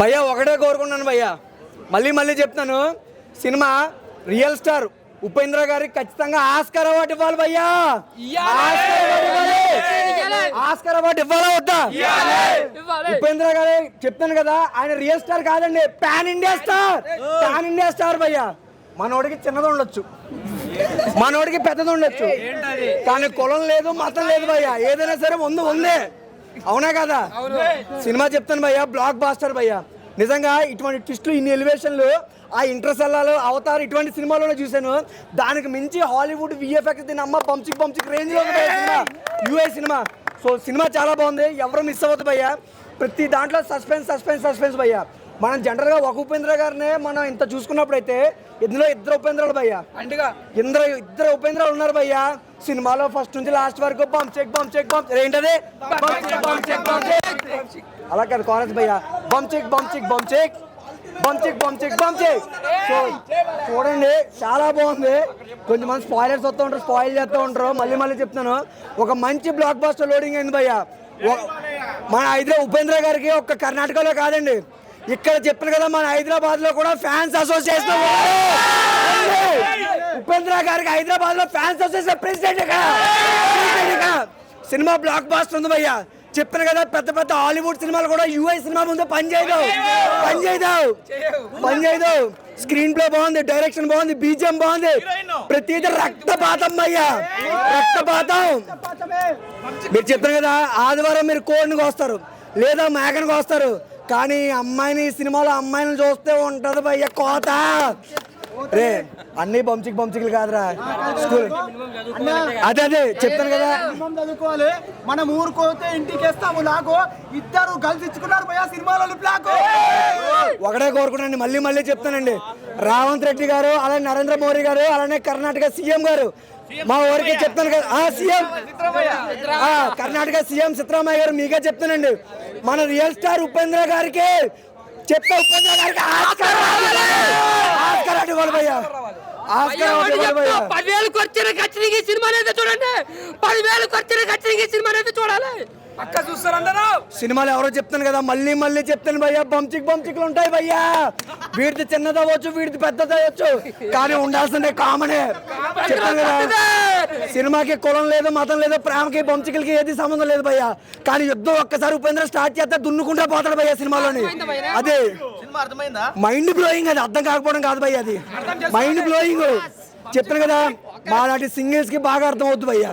భయ్యా ఒకటే కోరుకున్నాను భయ్యా. మళ్ళీ మళ్ళీ చెప్తాను. సినిమా రియల్ స్టార్ ఉపేంద్ర గారికి ఖచ్చితంగా ఆస్కార్ అవార్డు ఇవ్వాలి భయ్యా. ఆస్కార్ అవార్డు ఇవ్వాలి. వద్దా? ఉపేంద్ర గారు చెప్తాను కదా ఆయన రియల్ స్టార్ కాదండి pan India star. Pan India star భయ్యా. మనోడికి చిన్నది ఉండొచ్చు. మనోడికి పెద్దది ఉండొచ్చు. కానీ కులం లేదు మతం లేదు భయ్యా. ఏదైనా సరే ముందు ఉందే. అవునా కదా? సినిమా చెప్తాను భయ్యా బ్లాక్ బాస్టర్ భయ్యా. నిజంగా ఇటువంటి ట్విస్టులు ఇన్ని ఎలివేషన్లు ఆ ఇంటర్సెల్లాలు అవతారు ఇటువంటి సినిమాలోనే చూశాను. దానికి మించి హాలీవుడ్ విఎఫ్ఎక్స్ దీని అమ్మ పంచిక్ పంచిక్ రేంజ్లో cinema. U A cinema. So cinema చాలా బాగుంది. ఎవరు మిస్ అవ్వద్దు భయ్యా. ప్రతి దాంట్లో సస్పెన్స్ సస్పెన్స్ సస్పెన్స్ భయ్యా. మనం జనరల్గా ఒక ఉపేంద్ర గారినే మనం ఇంత చూసుకున్నప్పుడు అయితే ఇందులో ఇద్దరు ఉపేంద్రాలు భయ్యా. అంటగా ఇద్దరు ఇద్దరు ఉపేంద్రాలు ఉన్నారు భయ్యా. సినిమాలో ఫస్ట్ నుంచి లాస్ట్ వరకు bump check bump check bump ఏంటది? అలా కాదు కాలేజ్ భయ్యా. Bump check bump check bump check bump check bump check bump check so చూడండి చాలా బాగుంది. కొంతమంది స్పాయిలర్స్ వస్తూ ఉంటారు స్పాయిల్ చేస్తూ ఉంటారు. మళ్ళీ మళ్ళీ చెప్తున్నాను. ఒక మంచి బ్లాక్ బాస్టర్ లోడింగ్ అయింది భయ్యా. మన హైదరాబాద్ ఉపేంద్ర గారికి ఒక్క కర్ణాటకలో కాదండి. ఇక్కడ చెప్పిన కదా మన హైదరాబాద్లో కూడా ఫ్యాన్స్ అసోసియేషన్. ఉపేంద్ర గారికి హైదరాబాద్లో ఫ్యాన్స్ అసోసియేషన్ ప్రెసిడెంట్ ఇక్కడ. సినిమా బ్లాక్ బాస్టర్ ఉంది భయ్యా. చెప్పిన కదా పెద్ద పెద్ద హాలీవుడ్ సినిమాలు కూడా యూఐ సినిమా ముందు పని చేయదు. పని చేయదు. పని చేయదు. స్క్రీన్ ప్లే బాగుంది డైరెక్షన్ బాగుంది బీజిఎం బాగుంది. ప్రతిదీ రక్తపాతం అయ్యా రక్తపాతం. మీరు చెప్పారు కదా ఆదివారం మీరు కోడిని కోస్తారు. లేదా మేకను కోస్తారు. కానీ అమ్మాయిని సినిమాలో అమ్మాయిని చూస్తే ఉంటది భయ్య కోత. రే అన్ని బంచికి బంచికలు కాదురా. స్కూల్ అదే అదే చెప్తాను కదా. చదువుకోవాలి. మనం ఊరుకోతే ఇంటికి వేస్తాము. నాకు ఇద్దరు కలిసి ఇచ్చుకున్నారు భయ సినిమాలో బ్లాక్. ఒకటే కోరుకున్నాను మళ్ళీ మళ్ళీ చెప్తానండి. రావంత్ రెడ్డి గారు అలానే నరేంద్ర మోడీ గారు అలానే కర్ణాటక సీఎం గారు. మా ఊరికి చెప్తాను కదా. ఆ సీఎం. ఆ, కర్ణాటక సీఎం సిద్ధరామయ్య గారు మీకే చెప్తానండి. మన రియల్ స్టార్ ఉపేంద్ర గారికి చెప్తా ఉపేంద్ర గారికి ఆస్కార్ రావాలి. ఆస్కార్ అటు భయ్యా పదివేలు ఖర్చున ఖచ్చితంగా సినిమా అయితే చూడండి. పదివేలు ఖర్చున ఖచ్చితంగా సినిమా అయితే చూడాలి. పక్క చూస్తారు అందరూ. సినిమాలు ఎవరో చెప్తాను కదా మళ్ళీ మళ్ళీ చెప్తాను భయ్యా బంచిక్ బంచిక్లు ఉంటాయి భయ్యా. వీడిది చిన్నది అవ్వచ్చు వీడిది పెద్దది అవ్వచ్చు కానీ ఉండాల్సిందే కామనే. చెప్తాను కదా సినిమాకి కులం లేదు మతం లేదు ప్రేమకి బంచికలకి ఏది సంబంధం లేదు భయ్యా. కానీ యుద్ధం ఒక్కసారి ఉపేంద్ర స్టార్ట్ చేస్తే దున్నుకుంటా పోతాడు భయ్యా సినిమాలోని. అదే. మైండ్ బ్లోయింగ్ అది అర్థం కాకపోవడం కాదు భయ్య అది. Mind blowing. చెప్తాను కదా మా లాంటి సింగిల్స్కి బాగా అర్థం అవుతుంది భయ్య.